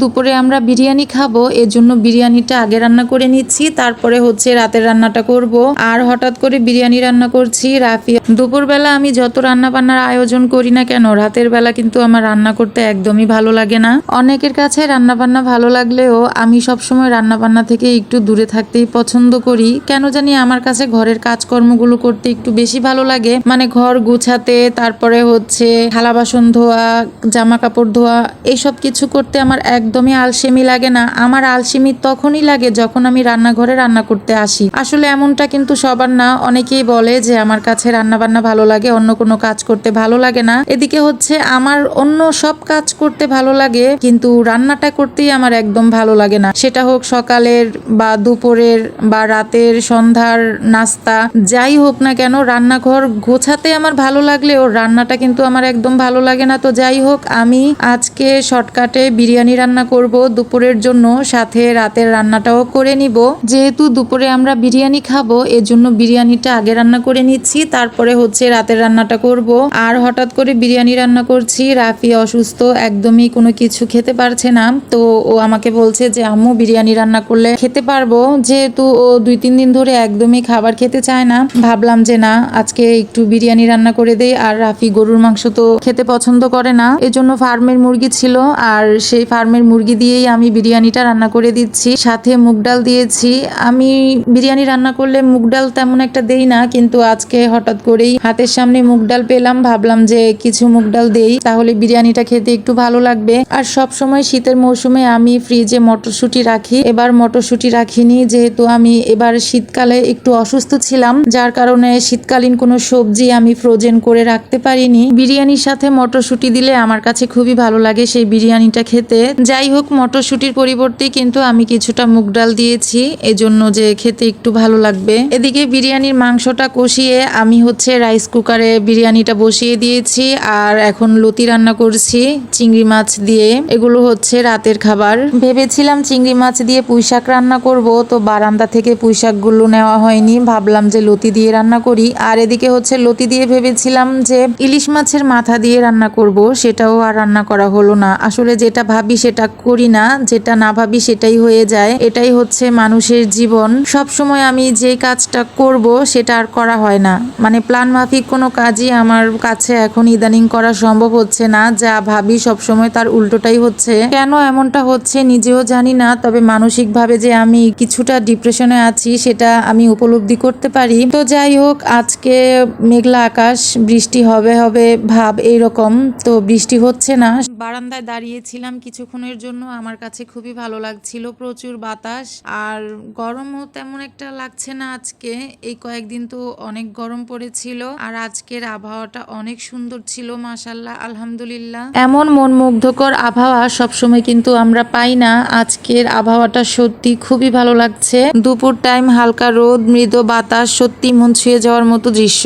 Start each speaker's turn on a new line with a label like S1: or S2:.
S1: দুপুরে আমরা বিরিয়ানি খাব এর জন্য বিরিয়ানিটা আগে রান্না করে নিচ্ছি, তারপরে হচ্ছে রাতের রান্নাটা করব। আর হঠাৎ করে বিরিয়ানি রান্না করছি, রাফি দুপুরবেলা আমি যত রান্না বান্নার আয়োজন করি না কেন, রাতের বেলা কিন্তু আমার রান্না করতে একদমই ভালো লাগে না। অনেকের কাছে রান্না বান্না ভালো লাগলেও আমি সবসময় রান্না বান্না থেকে একটু দূরে থাকতেই পছন্দ করি। কেন জানি আমার কাছে ঘরের কাজকর্মগুলো করতে একটু বেশি ভালো লাগে। মানে ঘর গুছাতে, তারপরে হচ্ছে থালা বাসন ধোয়া জামা কাপড় ধোয়া, এইসব কিছু করতে আমার একদমই আলসেমি লাগে না। আমার আলসেমি তখনই লাগে যখন আমি রান্নাঘরে রান্না করতে আসি। আসলে এমনটা কিন্তু সবার না, অনেকেই বলে যে আমার কাছে রান্না বান্না ভালো লাগে, অন্য কোনো কাজ করতে ভালো লাগে না। এদিকে হচ্ছে আমার অন্য সব কাজ করতে ভালো লাগে, কিন্তু রান্নাটা করতেই আমার একদম ভালো লাগে না। সেটা হোক সকালের বা দুপুরের বা রাতের সন্ধ্যার নাস্তা, যাই হোক না কেন, রান্নাঘর গোছাতে আমার ভালো লাগলেও রান্নাটা কিন্তু আমার একদম ভালো লাগে না। তো যাই হোক, আমি আজকে শর্টকাটে বিরিয়ানি রান্না করব, দুপুরের জন্য, সাথে রাতের রান্নাটাও করে নিব। যেহেতু দুপুরে আমরা বিরিয়ানি খাব এর জন্য বিরিয়ানিটা আগে রান্না করে নিচ্ছি, তারপরে হচ্ছে রাতের রান্নাটা করব। আর হঠাৎ করে বিরিয়ানি রান্না করছি, রাফি অসুস্থ, একদমই কোনো কিছু খেতে পারছে না। তো ও আমাকে বলছে যে, আম্মু, বিরিয়ানি রান্না করলে খেতে পারব। যেহেতু ও দুই তিন দিন ধরে একদমই খাবার খেতে চায় না, ভাবলাম যে, না, আজকে একটু বিরিয়ানি রান্না করে দেই। আর রাফি গরুর মাংস তো খেতে পছন্দ করে না, এজন্য ফার্মের মুরগি ছিল, আর সেই ফার্মের মুরগি দিয়েই আমি বিরিয়ানিটা রান্না করে দিচ্ছি। সাথে মুগ ডাল দিয়েছি। আমি বিরিয়ানি রান্না করলে মুগ ডাল তেমন একটা দেই না, কিন্তু আজকে হঠাৎ করেই হাতের সামনে মুগ ডাল পেলাম। ভাবলাম যে কিছু মুগ ডাল দেই, তাহলে বিরিয়ানিটা খেতে একটু ভালো লাগবে। আর সব সময় শীতের মৌসুমে আমি ফ্রিজে মটরশুঁটি রাখি। এবার মটরশুঁটি রাখিনি, যেহেতু আমি এবার শীতকালে একটু অসুস্থ ছিলাম, যার কারণে শীতকালীন কোনো সবজি আমি ফ্রোজেন করে রাখতে পারিনি। বিরিয়ানির সাথে মটরশুঁটি দিলে আমার কাছে খুবই ভালো লাগে সেই বিরিয়ানিটা খেতে। যাই হোক, মটরশুঁটির পরিবর্তে কিন্তু আমি কিছুটা মুগ ডাল দিয়েছি। এজন্য যে খেতে একটু ভালো লাগবে। এদিকে বিরিয়ানির মাংসটা কষিয়ে আমি হচ্ছে রাইস কুকারে বিরিয়ানিটা বসিয়ে দিয়েছি আর এখন লতি রান্না করছি চিংড়ি মাছ দিয়ে। এগুলো হচ্ছে রাতের খাবার। ভেবেছিলাম চিংড়ি মাছ দিয়ে পুঁই শাক রান্না করব, তো বারান্দা থেকে পুঁই শাকগুলো নেওয়া হয়নি। ভাবলাম যে লতি দিয়ে রান্না করি। আর এদিকে হচ্ছে লতি দিয়ে ভেবেছিলাম যে ইলিশ মাছের মাথা দিয়ে রান্না করব, সেটাও আর রান্না করা হলো না। আসলে যেটা ভাবি সেটা করি না, যেটা না ভাবি সেটাই হয়ে যায়। এটাই হচ্ছে মানুষের জীবন। সব সময় আমি যে কাজটা করব সেটা আর করা হয় না। মানে প্ল্যান মাফিক কোনো কাজই আমার কাছে এখন ইদানিং করা সম্ভব হচ্ছে না, যা ভাবি সব সময় তার উল্টোটাই হচ্ছে। কেন এমনটা হচ্ছে নিজেও জানি না, তবে মানসিকভাবে যে আমি কিছুটা ডিপ্রেশনে আছি সেটা আমি উপলব্ধি করতে পারি। তো যাই হোক, আজকে মেঘলা আকাশ, বৃষ্টি হবে হবে ভাব এইরকম, তো বৃষ্টি হচ্ছে না। বারান্দায় দাঁড়িয়েছিলাম কিছুক্ষণের জন্য আমার কাছে খুবই ভালো লাগছিল প্রচুর বাতাস। আর গরমও তেমন একটা লাগছে না আজকে। এই কয়েকদিন তো অনেক গরম পড়েছিল। আর আজকের আবহাওয়াটা অনেক সুন্দর ছিল মাসাল্লাহ আলহামদুলিল্লাহ। এমন মন মুগ্ধকর আবহাওয়া সবসময় কিন্তু আমরা পাই না। আজকের আবহাওয়াটা সত্যি খুবই ভালো লাগছে। দুপুর টাইম হালকা রোদ, মৃদু বাতাস, সত্যি মন ছুঁয়ে যাওয়ার মতো দৃশ্য।